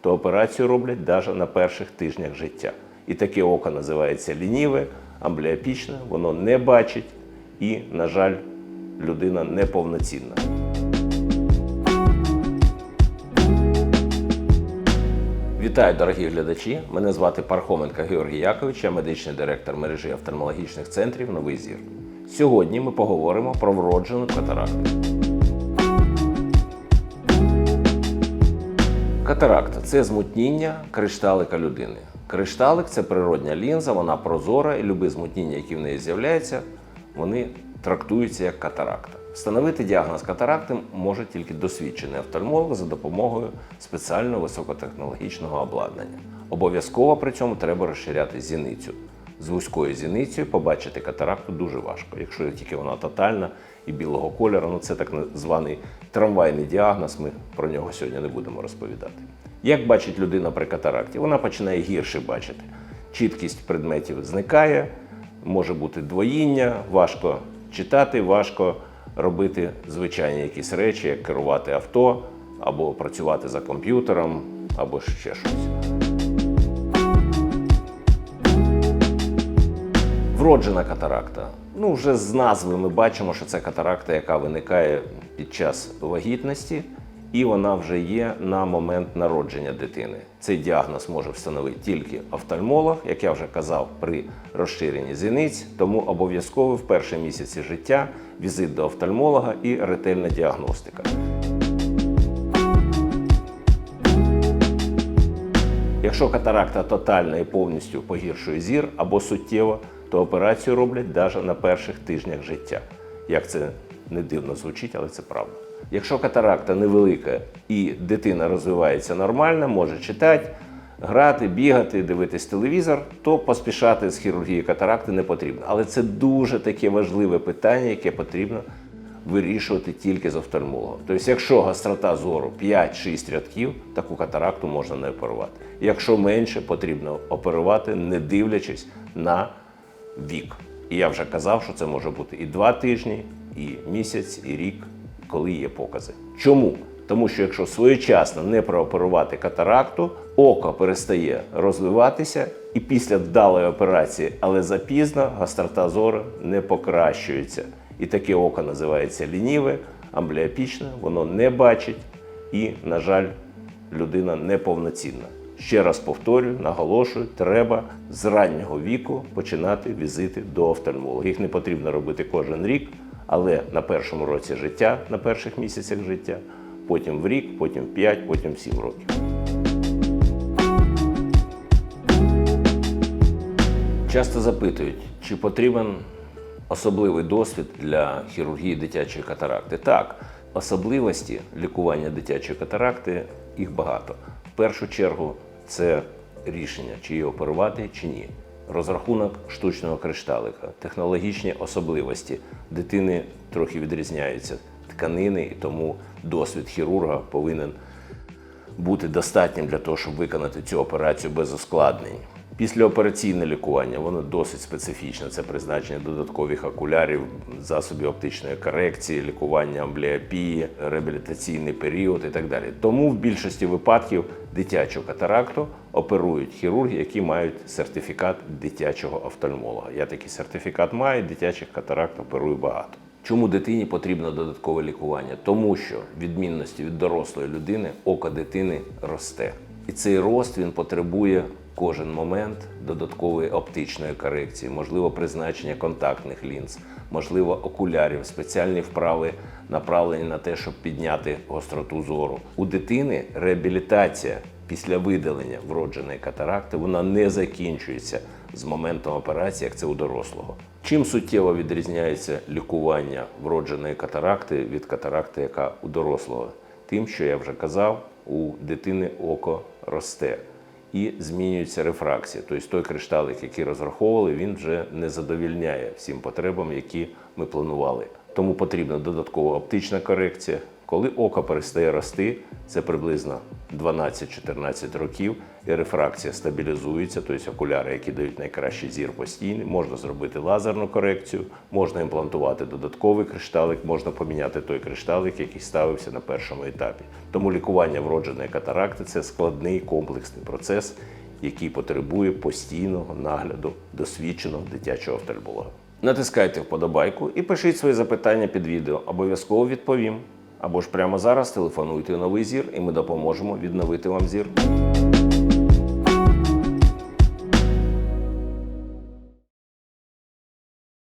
то операцію роблять навіть на перших тижнях життя. І таке око називається лініве, амбліопічне, воно не бачить і, на жаль, людина неповноцінна. Вітаю, дорогі глядачі! Мене звати Пархоменко Георгій Якович, я медичний директор мережі офтальмологічних центрів Новий Зір. Сьогодні ми поговоримо про вроджену катаракту. Катаракта це змутніння кришталика людини. Кришталик це природня лінза, вона прозора, і любе змутніння, які в неї з'являються, вони трактуються як катаракта. Встановити діагноз катаракти може тільки досвідчений офтальмолог за допомогою спеціального високотехнологічного обладнання. Обов'язково при цьому треба розширяти зіницю. З вузькою зіницею побачити катаракту дуже важко, якщо тільки вона тотальна і білого кольору. Ну це так званий трамвайний діагноз. Ми про нього сьогодні не будемо розповідати. Як бачить людина при катаракті? Вона починає гірше бачити. Чіткість предметів зникає, може бути двоїння, важко читати, важко робити звичайні якісь речі, як керувати авто, або працювати за комп'ютером, або ще щось. Вроджена катаракта. Ну, вже з назви ми бачимо, що це катаракта, яка виникає під час вагітності, і вона вже є на момент народження дитини. Цей діагноз може встановити тільки офтальмолог, як я вже казав, при розширенні зіниць, тому обов'язково в перші місяці життя візит до офтальмолога і ретельна діагностика. Якщо катаракта тотальна і повністю погіршує зір або суттєво, то операцію роблять навіть на перших тижнях життя. Як це не дивно звучить, але це правда. Якщо катаракта невелика і дитина розвивається нормально, може читати, грати, бігати, дивитись телевізор, то поспішати з хірургією катаракти не потрібно. Але це дуже таке важливе питання, яке потрібно вирішувати тільки з офтальмологом. Тобто, якщо гострота зору 5-6 рядків, таку катаракту можна не оперувати. Якщо менше, потрібно оперувати, не дивлячись на вік. І я вже казав, що це може бути і два тижні, і місяць, і рік, коли є покази. Чому? Тому що якщо своєчасно не прооперувати катаракту, око перестає розвиватися, і після вдалої операції, але запізно, гострота зору не покращується. І таке око називається лініве, амбліопічне, воно не бачить і, на жаль, людина неповноцінна. Ще раз повторюю, наголошую, треба з раннього віку починати візити до офтальмолога. Їх не потрібно робити кожен рік, але на першому році життя, на перших місяцях життя, потім в рік, потім в 5, потім в 7 років. Часто запитують, чи потрібен особливий досвід для хірургії дитячої катаракти. Так, особливості лікування дитячої катаракти їх багато. В першу чергу це рішення, чи її оперувати, чи ні. Розрахунок штучного кришталика, технологічні особливості дитини трохи відрізняються тканини, і тому досвід хірурга повинен бути достатнім для того, щоб виконати цю операцію без ускладнень. Післяопераційне лікування воно досить специфічне. Це призначення додаткових окулярів, засобів оптичної корекції, лікування амбліопії, реабілітаційний період і так далі. Тому в більшості випадків дитячу катаракту оперують хірурги, які мають сертифікат дитячого офтальмолога. Я такий сертифікат маю, дитячих катаракт оперую багато. Чому дитині потрібно додаткове лікування? Тому що відмінності від дорослої людини око дитини росте. І цей рост він потребує кожен момент додаткової оптичної корекції, можливо, призначення контактних лінз, можливо, окулярів, спеціальні вправи направлені на те, щоб підняти гостроту зору. У дитини реабілітація після видалення вродженої катаракти вона не закінчується з моментом операції, як це у дорослого. Чим суттєво відрізняється лікування вродженої катаракти від катаракти, яка у дорослого? Тим, що я вже казав, у дитини око росте і змінюється рефракція. Тобто той кришталик, який розраховували, він вже не задовільняє всім потребам, які ми планували. Тому потрібна додаткова оптична корекція. Коли око перестає рости, це приблизно 12-14 років, і рефракція стабілізується, тобто окуляри, які дають найкращий зір постійний, можна зробити лазерну корекцію, можна імплантувати додатковий кришталик, можна поміняти той кришталик, який ставився на першому етапі. Тому лікування вродженої катаракти це складний комплексний процес, який потребує постійного нагляду досвідченого дитячого офтальмолога. Натискайте вподобайку і пишіть свої запитання під відео. Обов'язково відповім. Або ж прямо зараз телефонуйте новий зір, і ми допоможемо відновити вам зір.